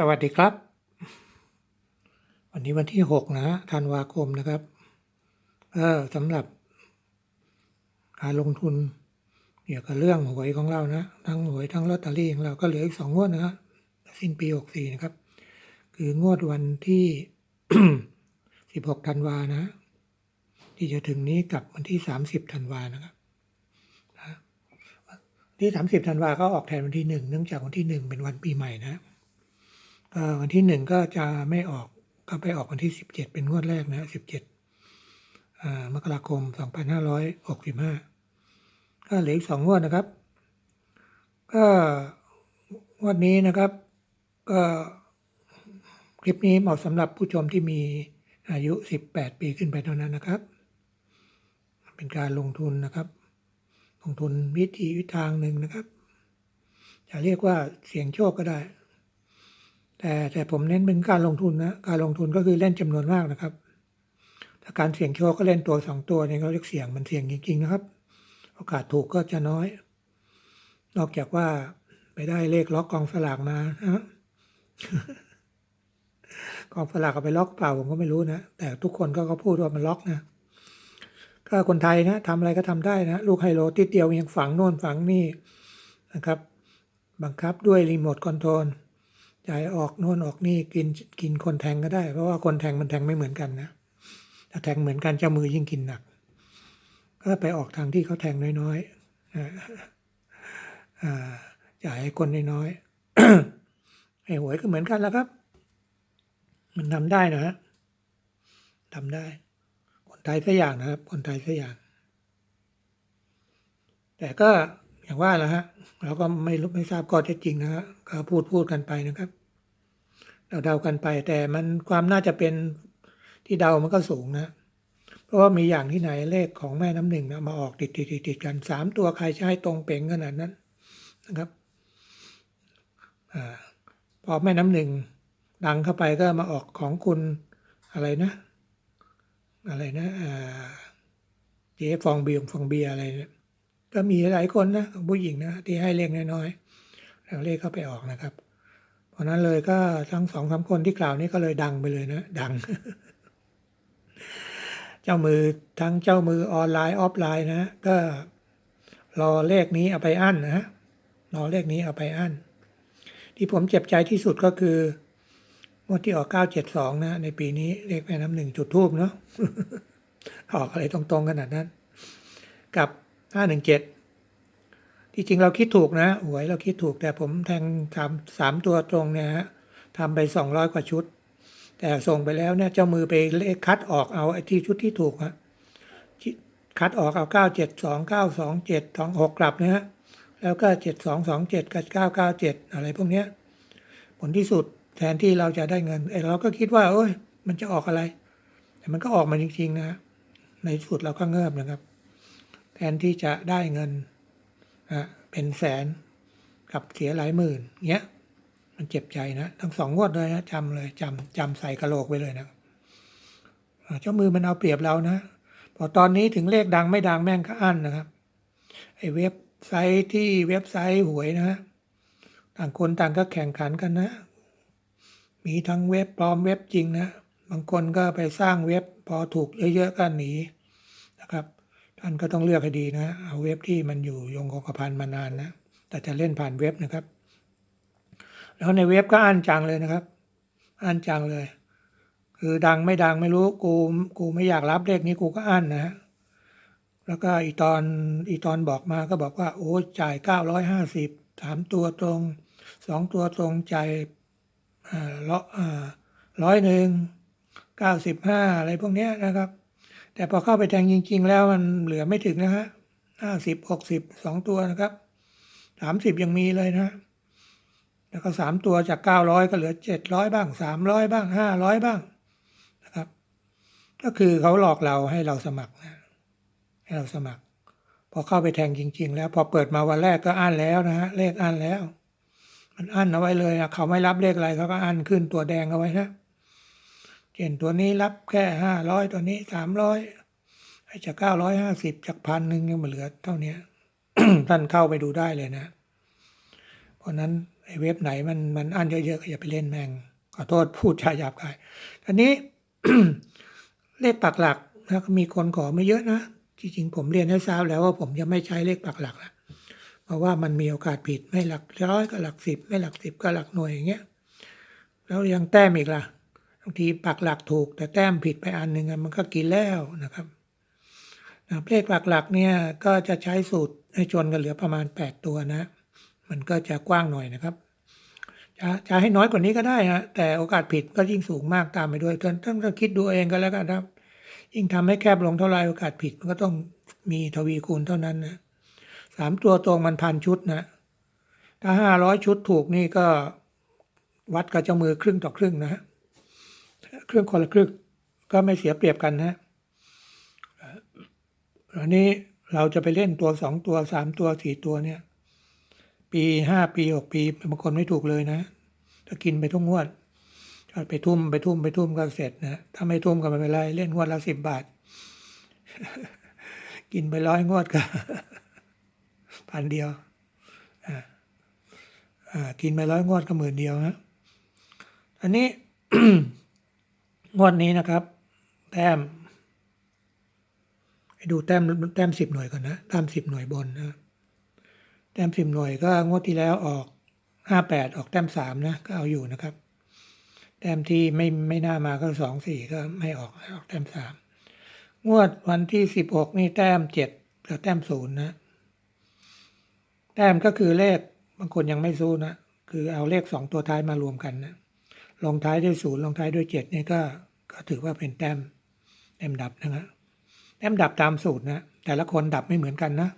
สวัสดีครับ วันนี้วันที่หกนะธันวาคมนะครับก็สำหรับ การลงทุนเกี่ยวกับเรื่องหวยของเรานะ ทั้งหวยทั้งลอตเตอรี่ของเราก็เหลืออีกสองงวดนะฮะสิ้นปีหกสี่นะครับ คืองวดวันที่สิบหกธันวานะ ที่จะถึงนี้กับวันที่สามสิบธันวานะครับที่สามสิบธันวาก็ออกแทนวันที่หนึ่งเนื่องจากวันที่หนึ่งเป็นวันปีใหม่นะ วันที่หนึ่งก็จะไม่ออกก็ไปออกวันที่สิบเจ็ดเป็นงวดแรกนะสิบเจ็ดมกราคมสองพันห้าร้อยหกสิบห้าก็เหลืออีกสองงวดนะครับ ก็งวดนี้นะครับ ก็คลิปนี้เหมาะสำหรับผู้ชมที่มีอายุสิบแปดปีขึ้นไปเท่านั้นนะครับ เป็นการลงทุนนะครับ ลงทุนวิธีวิทางหนึ่งนะครับ จะเรียกว่าเสี่ยงโชคก็ได้ แต่แต่ผมเน้นเป็นการลงทุนนะการลงทุนก็คือเล่นจำนวนมากนะครับถ้าการเสี่ยงโชคก็เล่นตัวสองตัวเนี่ยเขาเรียกเสี่ยงมันเสี่ยงจริงๆนะครับ โอกาสถูกก็จะน้อย นอกจากว่าไปได้เลขล็อกกองสลากมานะกองสลากเอาไปล็อกเปล่าผมก็ไม่รู้นะแต่ทุกคนก็เขาพูดว่ามันล็อกนะก็คนไทยนะทำอะไรก็ทำได้นะ ลูกไฮโลติดเดียวยังฝังโน่นฝังนี่นะครับ บังคับด้วยรีโมทคอนโทรล จ่ายออกโน่นออกนี่กินกินคนแทงก็ได้ เพราะว่าคนแทงมันแทงไม่เหมือนกันนะถ้าแทงเหมือนกันเจ้ามือยิ่งกินหนัก ก็ไปออกทางที่เขาแทงน้อยๆจ่ายให้คนน้อยๆไอ้หวยก็เหมือนกันแล้วครับ มันทำได้นะฮะทำได้ คนไทยสักอย่างนะครับ คนไทยสักอย่าง แต่ก็ อย่างว่าแหละฮะเราก็ไม่รู้ไม่ทราบข้อเท็จจริงนะฮะก็พูดพูดกันไปนะครับเราเดากันไป แต่มันความน่าจะเป็นที่เดามันก็สูงนะ เพราะว่ามีอย่างที่ไหนเลขของแม่น้ำหนึ่งนะมาออกติดติดติดติดกันสามตัวใครให้ตรงเป่งขนาดนั้นนะครับอพอแม่น้ำหนึ่งดังเข้าไปก็มาออกของคุณอะไรนะ อะไรนะเจ๊ฟองเบียร์ฟองเบียร์อะไรเนี่ย ก็มีหลายคนนะผู้หญิงนะที่ให้เลขน้อยๆแล้วเลขเข้าไปออกนะครับ เพราะนั้นเลยก็ทั้งสองสามคนที่กล่าวนี้ก็เลยดังไปเลยนะ ดัง เจ้ามือทั้งเจ้ามือออนไลน์ออฟไลน์นะก็รอเลขนี้เอาไปอั้นนะรอเลขนี้เอาไปอั้น ที่ผมเจ็บใจที่สุดก็คืองวดที่ออก 972 นะ ในปีนี้เลขแม่น้ำหนึ่งจุดทูบเนาะออกอะไรตรงๆขนาดนั้น กับ ห้าหนึ่งเจ็ดที่จริงเราคิดถูกนะหวยเราคิดถูกแต่ผมแทงสามสามตัวตรงเนี่ยฮะทำไปสองร้อยกว่าชุด แต่ส่งไปแล้วเนี่ยเจ้ามือไปเลขคัดออกเอาไอ้ที่ชุดที่ถูกฮะคัดออกเอาเก้าเจ็ดสองเก้าสองเจ็ดสองหกกลับนะฮะแล้วก็เจ็ดสองสองเจ็ดกับเก้าเก้าเจ็ดอะไรพวกเนี้ยผลที่สุดแทนที่เราจะได้เงินไอ้เราก็คิดว่าเอ้ยมันจะออกอะไร แต่มันก็ออกมาจริงๆนะในสุดเราก็เงิบนะครับ แทนที่จะได้เงินนะเป็นแสนกับเสียหลายหมื่นเงี้ย มันเจ็บใจนะ ทั้งสองงวดเลยนะจำเลยจำจำใส่กระโหลกไปเลยนะเจ้ามือมันเอาเปรียบเรานะ พอตอนนี้ถึงเลขดังไม่ดังแม่งก็อั้นนะครับไอ้เว็บไซต์ที่เว็บไซต์หวยนะฮะต่างคนต่างก็แข่งขันกันนะ มีทั้งเว็บปลอมเว็บจริงนะ บางคนก็ไปสร้างเว็บพอถูกเยอะๆก็หนีนะครับ ท่านก็ต้องเลือกให้ดีนะ เอาเว็บที่มันอยู่ยงคงกระพันมานานนะ แต่จะเล่นผ่านเว็บนะครับ แล้วในเว็บก็อ่านจังเลยนะครับ อ่านจังเลย คือดังไม่ดังไม่รู้ กู กูไม่อยากรับเลขนี้กูก็อ่านนะ แล้วก็อีตอนอีตอนบอกมาก็บอกว่า โอ้จ่ายเก้าร้อยห้าสิบสามตัวตรง สองตัวตรงจ่ายอ่าร้อยอ่าร้อยหนึ่งเก้าสิบห้าอะไรพวกเนี้ยนะครับ แต่พอเข้าไปแทงจริง ๆ แล้วมันเหลือไม่ถึงนะฮะห้าสิบหกสิบสองตัวนะครับสามสิบยังมีเลยนะ แล้วก็สามตัวจากเก้าร้อยก็เหลือเจ็ดร้อยบ้างสามร้อยบ้างห้าร้อยบ้างนะครับ ก็คือเขาหลอกเราให้เราสมัครนะให้เราสมัคร พอเข้าไปแทงจริง ๆ แล้ว พอเปิดมาวันแรกก็อ่านแล้วนะฮะเลขอ่านแล้ว มันอั้นเอาไว้เลยนะเขาไม่รับเลขอะไรเขาก็อั้นขึ้นตัวแดงเอาไว้นะ เช่นตัวนี้รับแค่ห้าร้อยตัวนี้สามร้อยไอ้จากเก้าร้อยห้าสิบจากพันหนึ่งยังเหลือเท่านี้ท่านเข้าไปดูได้เลยนะ เพราะนั้นไอ้เว็บไหนมันมันอันเยอะๆก็อย่าไปเล่นแม่งขอโทษพูดชาหยาบคายอันนี้เลขปักหลักนะก็มีคนขอไม่เยอะนะจริงๆผมเรียนให้ทราบแล้วว่าผมจะไม่ใช้เลขปักหลักละเพราะว่ามันมีโอกาสผิดไม่หลักร้อยก็หลักสิบไม่หลักสิบก็หลักหน่วยอย่างเงี้ยแล้วยังแต้มอีกล่ะางทีปักหลักถูก แต่แต้มผิดไปอันหนึ่งมันก็กินแล้วนะครับนะเลขปักหลักเนี่ยก็จะใช้สูตรให้ชนกันเหลือประมาณ 8 ตัวนะ มันก็จะกว้างหน่อยนะครับ จะจะให้น้อยกว่านี้ก็ได้ฮะแต่โอกาสผิดก็ยิ่งสูงมากตามไปด้วยท่านท่านก็คิดดูเองก็แล้วกันครับ ยิ่งทำให้แคบลงเท่าไรโอกาสผิดมันก็ต้องมีทวีคูณเท่านั้นนะสามตัวตรงมันพันชุดนะถ้าห้าร้อยชุดถูกนี่ก็วัดกับเจ้ามือครึ่งต่อครึ่งนะฮะ ครึ่งคนละครึ่งก็ไม่เสียเปรียบกันนะอันนี้เราจะไปเล่นตัวสองตัวสามตัวสี่ตัวเนี่ย ปีห้าปีหกปีบางคนไม่ถูกเลยนะถ้ากินไปทุกงวดไปทุ่มไปทุ่มไปทุ่มก็เสร็จนะถ้าไม่ทุ่มก็ไม่เป็นไรเล่นงวดละสิบบาท กินไปร้อยงวดก็พันเดียวอ่ากินไปร้อยงวดก็หมื่นเดียวฮะอันนี้ งวดนี้นะครับ แต้มไปดูแต้มแต้มสิบหน่วยก่อนนะแต้มสิบหน่วยบนนะแต้มสิบหน่วยก็งวดที่แล้วออกห้าแปดออกแต้มสามนะก็เอาอยู่นะครับ แต้มที่ไม่ไม่น่ามาก็สองสี่ก็ไม่ออกออกแต้มสามงวดวันที่สิบหกนี่แต้มเจ็ดกับแต้มศูนย์นะแต้มก็คือเลขบางคนยังไม่สู้นะคือเอาเลขสองตัวท้ายมารวมกันนะ ลงท้ายด้วยศูนย์ลงท้ายด้วยเจ็ดนี่ก็ก็ถือว่าเป็นแต้มแต้มดับนะฮะแต้มดับตามสูตรนะแต่ละคนดับไม่เหมือนกันนะ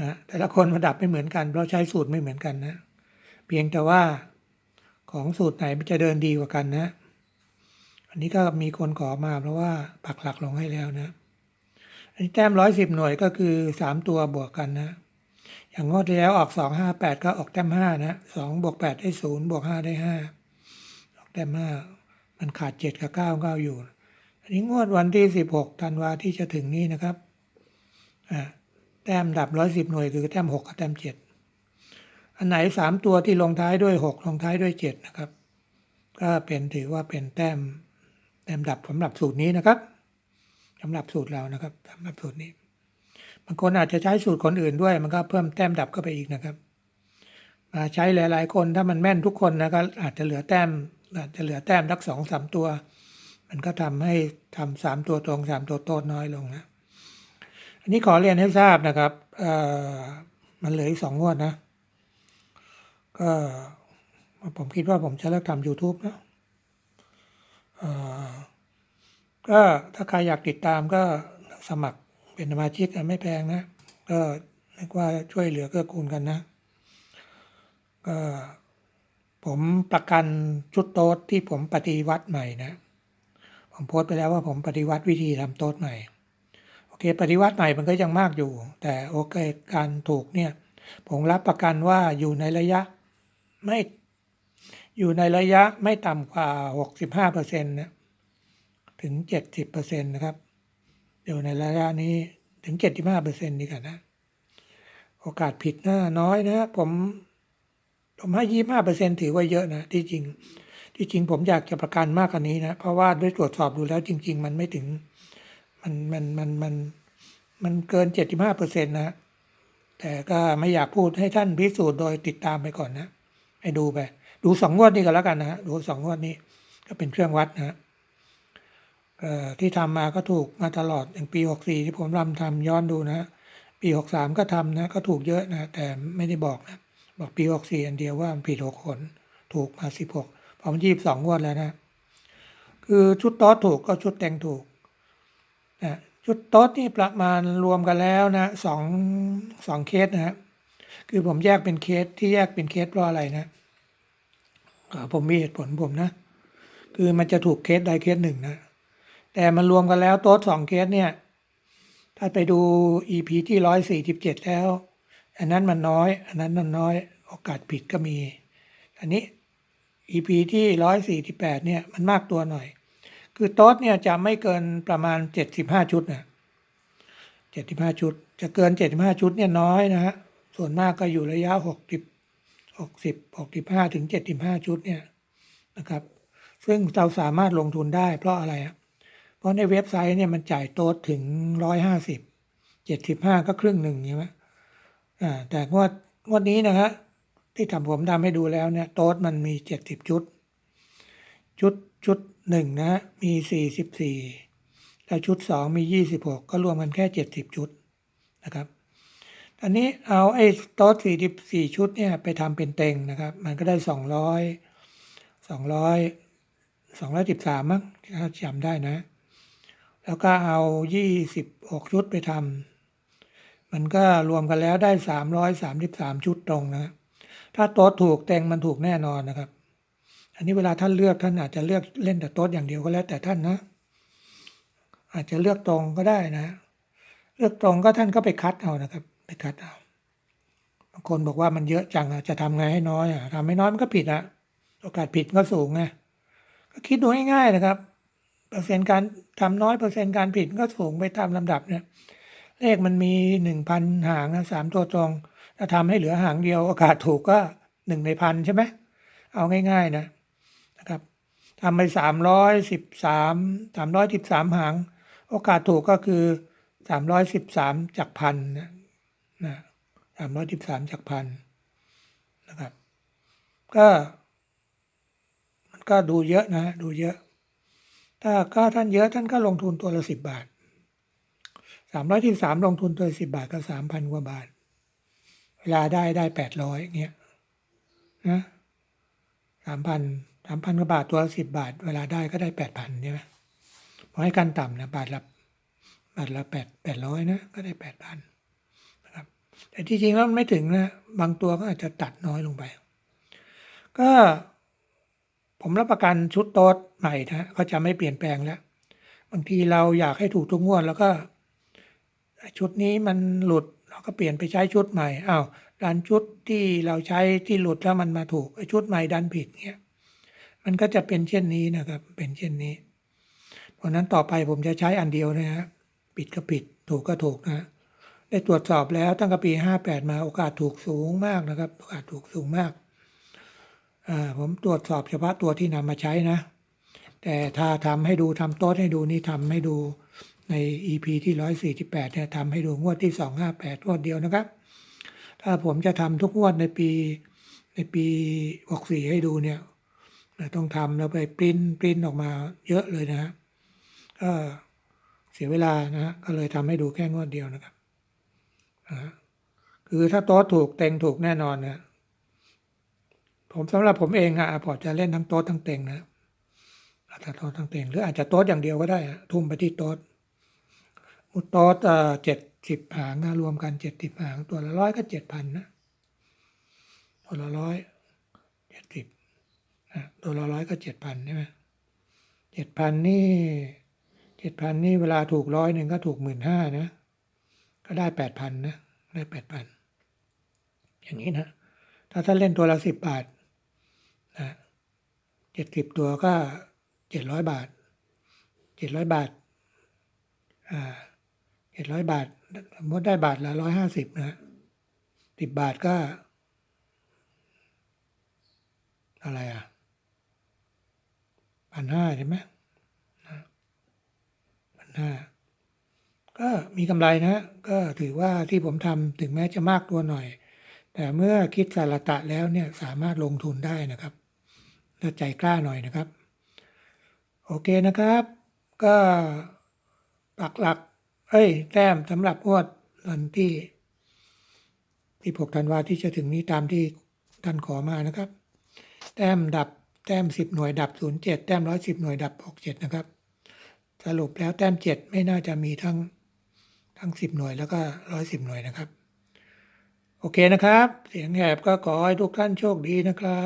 นะแต่ละคนมาดับไม่เหมือนกันเพราะใช้สูตรไม่เหมือนกันนะ เพียงแต่ว่าของสูตรไหนมันจะเดินดีกว่ากันนะ อันนี้ก็มีคนขอมาเพราะว่าปักหลักลงให้แล้วนะ อันนี้แต้มร้อยสิบหน่วยก็คือสามตัวบวกกันนะ อย่างงวดที่แล้วออกสองห้าแปดก็ออกแต้มห้านะสองบวกแปดได้ศูนย์บวกห้าได้ห้า แต้มห้ามันขาดเจ็ดกับเก้าเก้าอยู่ อันนี้งวดวันที่สิบหกธันวาที่จะถึงนี้นะครับอ่าแต้มดับร้อยสิบหน่วยคือแต้มหกกับแต้มเจ็ดอันไหนสามตัวที่ลงท้ายด้วยหกลงท้ายด้วยเจ็ดนะครับ ก็เป็นถือว่าเป็นแต้มแต้มดับสำหรับสูตรนี้นะครับสำหรับสูตรเรานะครับสำหรับสูตรนี้บางคนอาจจะใช้สูตรคนอื่นด้วย มันก็เพิ่มแต้มดับเข้าไปอีกนะครับมาใช้หลาย ๆ คนถ้ามันแม่นทุกคนนะก็อาจจะเหลือแต้ม อาจจะเหลือแต้มทักสองสามตัว มันก็ทำให้ทำสามตัวตรงสามตัวโต้น้อยลงนะ อันนี้ขอเรียนให้ทราบนะครับเอ่อมันเหลืออีกสองงวดนะ ก็ผมคิดว่าผมจะเลิกทำ YouTube นะก็ถ้าใครอยากติดตามก็สมัครเป็นสมาชิกอะไม่แพงนะ ก็เรียกว่าช่วยเหลือเกื้อกูลกันนะ ก็ ผมประกันชุดโต๊ดที่ผมปฏิวัติใหม่นะ ผมโพสต์ไปแล้วว่าผมปฏิวัติวิธีทำโต๊ดใหม่ โอเค ปฏิวัติใหม่มันก็ยังมากอยู่ แต่โอเคการถูกเนี่ย ผมรับประกันว่าอยู่ในระยะไม่อยู่ในระยะไม่ต่ำกว่า 65เปอร์เซ็นต์นะถึง 70เปอร์เซ็นต์นะครับอยู่ในระยะนี้ถึง 75เปอร์เซ็นต์นี่กันนะ โอกาสผิดน่าน้อยนะผม ผมให้25เปอร์เซ็นต์ถือว่าเยอะนะที่จริง ที่จริงผมอยากจะประกันมากกว่านี้นะ เพราะว่าด้วยตรวจสอบดูแล้วจริง ๆ มันไม่ถึง มันมันมันมันมันเกิน75เปอร์เซ็นต์นะแต่ก็ไม่อยากพูดให้ท่านพิสูจน์โดยติดตามไปก่อนนะให้ดูไป ดูสองงวดนี้ก็แล้วกันนะฮะดูสองงวดนี้ ก็เป็นเครื่องวัดนะที่ทำมาก็ถูกมาตลอดอย่างปี64ที่ผมรำทำย้อนดูนะ ปี63ก็ทำนะ ก็ถูกเยอะนะ แต่ไม่ได้บอกนะ บอกปี64อันเดียวว่ามันผิด6คนถูกมา16ผมยี่สิบสองงวดแล้วนะ คือชุดโต๊ดถูกก็ชุดแต่งถูกนะชุดโต๊ดนี่ประมาณรวมกันแล้วนะสองสองเคสนะฮะคือผมแยกเป็นเคสที่แยกเป็นเคสเพราะอะไรนะผมมีเหตุผลผมนะ คือมันจะถูกเคสใดเคสหนึ่งนะ แต่มันรวมกันแล้วโต๊ดสองเคสเนี่ย ถ้าไปดู EP ที่ร้อยสี่สิบเจ็ดแล้ว อันนั้นมันน้อย อันนั้นมันน้อย โอกาสผิดก็มี อันนี้ EP ที่ร้อยสี่สิบแปดเนี่ยมันมากตัวหน่อย คือโต๊ดเนี่ยจะไม่เกินประมาณเจ็ดสิบห้าชุดนะเจ็ดสิบห้าชุด จะเกินเจ็ดสิบห้าชุดเนี่ยน้อยนะฮะ ส่วนมากก็อยู่ระยะหกสิบหหกสิบหกสิบห้าถึงเจ็ดสิบห้าชุดเนี่ยนะครับ ซึ่งเราสามารถลงทุนได้เพราะอะไรอะเพราะในเว็บไซต์เนี่ยมันจ่ายโต๊ดถึงร้อยห้าสิบเจ็ดสิบห้าก็ครึ่งหนึ่งใช่ไหมอ่าแต่งวดงวดนี้นะฮะ ที่ทำผมทำให้ดูแล้วเนี่ยโต๊ดมันมีเจ็ดสิบชุด ชุดชุดหนึ่งนะมีสี่สิบสี่แล้วชุดสองมียี่สิบหกก็รวมกันแค่เจ็ดสิบชุดนะครับอันนี้เอาไอ้โต๊ะสี่สิบสี่ชุดเนี่ยไปทำเป็นเต็งนะครับ มันก็ได้สองร้อยสองร้อยสองร้อยสิบสามมั้งถ้าจำได้นะ แล้วก็เอายี่สิบหกชุดไปทำมันก็รวมกันแล้วได้สามร้อยสามสิบสามชุดตรงนะ ถ้าโต๊ะถูกเต็งมันถูกแน่นอนนะครับ อันนี้เวลาท่านเลือกท่านอาจจะเลือกเล่นแต่โต๊ะอย่างเดียวก็แล้วแต่ท่านนะ อาจจะเลือกตรงก็ได้นะ เลือกตรงก็ท่านก็ไปคัดเอานะครับ ไปคัดเอาบางคนบอกว่ามันเยอะจังอะจะทำไงให้น้อยอะทำให้น้อยมันก็ผิดอะโอกาสผิดก็สูงไงก็คิดดูง่ายๆนะครับ เปอร์เซ็นต์การทำน้อยเปอร์เซ็นต์การผิดก็สูงไปตามลำดับเนี่ยเลขมันมีหนึ่งพันหางนะสามตัวตรง ถ้าทำให้เหลือหางเดียวโอกาสถูกก็หนึ่งในพันใช่ไหมเอาง่าย ๆ นะนะครับทำไปสามร้อยสิบสามสามร้อยสิบสามหาง โอกาสถูกก็คือสามร้อยสิบสามจากพันนะนะสามร้อยสิบสามจากพันนะครับ ก็มันก็ดูเยอะนะ ดูเยอะ ถ้าก็ท่านเยอะท่านก็ลงทุนตัวละสิบบาทสามร้อยที่สามลงทุนตัวสิบบาทก็สามพันกว่าบาท เวลาได้ได้แปดร้อยเงี้ยนะสามพันสามพันกว่าบาทตัวละสิบบาท เวลาได้ก็ได้แปดพันใช่ไหมพอให้กันต่ำนะบาทละบาทละแปดแปดร้อยนะก็ได้แปดพันนะครับ แต่ที่จริงแล้วมันไม่ถึงนะบางตัวก็อาจจะตัดน้อยลงไป ก็ผมรับประกันชุดโต๊ดใหม่นะก็จะไม่เปลี่ยนแปลงแล้ว บางทีเราอยากให้ถูกทุกงวดแล้วก็ ชุดนี้มันหลุด เราก็เปลี่ยนไปใช้ชุดใหม่อ้าวดันชุดที่เราใช้ที่หลุดแล้วมันมาถูกชุดใหม่ดันผิดเงี้ยมันก็จะเป็นเช่นนี้นะครับ เป็นเช่นนี้ เพราะนั้นต่อไปผมจะใช้อันเดียวนะฮะผิดก็ผิดถูกก็ถูกนะได้ตรวจสอบแล้วตั้งแต่ปี 58 มาโอกาสถูกสูงมากนะครับ โอกาสถูกสูงมากอ่าผมตรวจสอบเฉพาะตัวที่นำมาใช้นะ แต่ถ้าทำให้ดูทำโต๊ดให้ดูนี่ทำให้ดู ใน EP ที่ 148เนี่ยทำให้ดูงวดที่ 258งวดเดียวนะครับ ถ้าผมจะทำทุกงวดในปีในปี64ให้ดูเนี่ยต้องทำแล้วไปปริ้นปริ้นออกมาเยอะเลยนะฮะก็เสียเวลานะฮะก็เลยทำให้ดูแค่งวดเดียวนะครับนะคือถ้าโต๊ดถูกเต็งถูกแน่นอนนะผมสำหรับผมเองอะพอจะเล่นทั้งโต๊ดทั้งเต็งนะอาจจะโต๊ดทั้งเต็งหรืออาจจะโต๊ดอย่างเดียวก็ได้ทุ่มไปที่โต๊ด มุดโต๊ดเอ่อเจ็ดสิบหางนะรวมกันเจ็ดสิบหาง ตัวละร้อยก็เจ็ดพันนะตัวละร้อยเจ็ดสิบนะตัวละร้อยก็เจ็ดพันใช่ไหมเจ็ดพันนี่เจ็ดพันนี่เวลาถูกร้อยหนึ่งก็ถูกหมื่นห้านะ ก็ได้แปดพันนะ ได้แปดพันอย่างนี้นะ ถ้าท่านเล่นตัวละสิบบาทนะเจ็ดสิบตัวก็เจ็ดร้อยบาทเจ็ดร้อยบาทอ่า เจ็ดร้อยบาท สมมติได้บาทละร้อยห้าสิบนะสิบบาทก็ อะไรอะพันห้าใช่ไหมพันห้าก็มีกำไรนะ ก็ถือว่าที่ผมทำถึงแม้จะมากตัวหน่อย แต่เมื่อคิดสารตะแล้วเนี่ยสามารถลงทุนได้นะครับถ้าใจกล้าหน่อยนะครับ โอเคนะครับ ก็ปักหลัก เอ้ย แต้มสำหรับงวดวันที่ที่6ธันวาที่จะถึงนี้ตามที่ท่านขอมานะครับ แต้มดับแต้ม 10 หน่วยดับ 07 แต้ม 110 หน่วยดับ 67 นะครับ สรุปแล้วแต้ม 7 ไม่น่าจะมีทั้งทั้ง 10 หน่วยแล้วก็ 110 หน่วยนะครับ โอเคนะครับ เสียงแหบก็ขอให้ทุกท่านโชคดีนะครั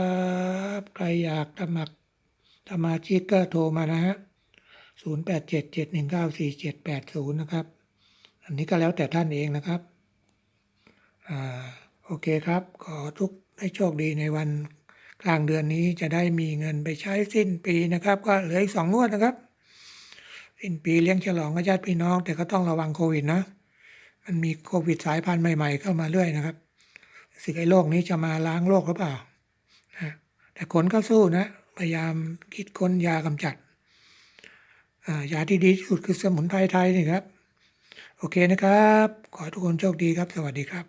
บ ใครอยากสมัครสมาชิกก็โทรมานะฮะ 0 8 7 7 1 9 4 7 8 0 นะครับ อันนี้ก็แล้วแต่ท่านเองนะครับอโอเคครับ ขอทุกให้โชคดีในวันกลางเดือนนี้จะได้มีเงินไปใช้สิ้นปีนะครับ ก็เหลืออีกสองงวดนะครับ สิ้นปีเลี้ยงฉลองกับญาติพี่น้อง แต่ก็ต้องระวังโควิดนะมันมีโควิดสายพันธุ์ใหม่ ๆ เข้ามาเรื่อยนะครับสึกไอ้โรคนี้จะมาล้างโรคหรือเปล่านะแต่คนก็สู้นะ พยายามคิดค้นยากำจัดยาที่ดีที่สุดคือสมุนไพรไทยนี่ครับ โอเคนะครับ ขอทุกคนโชคดีครับ สวัสดีครับ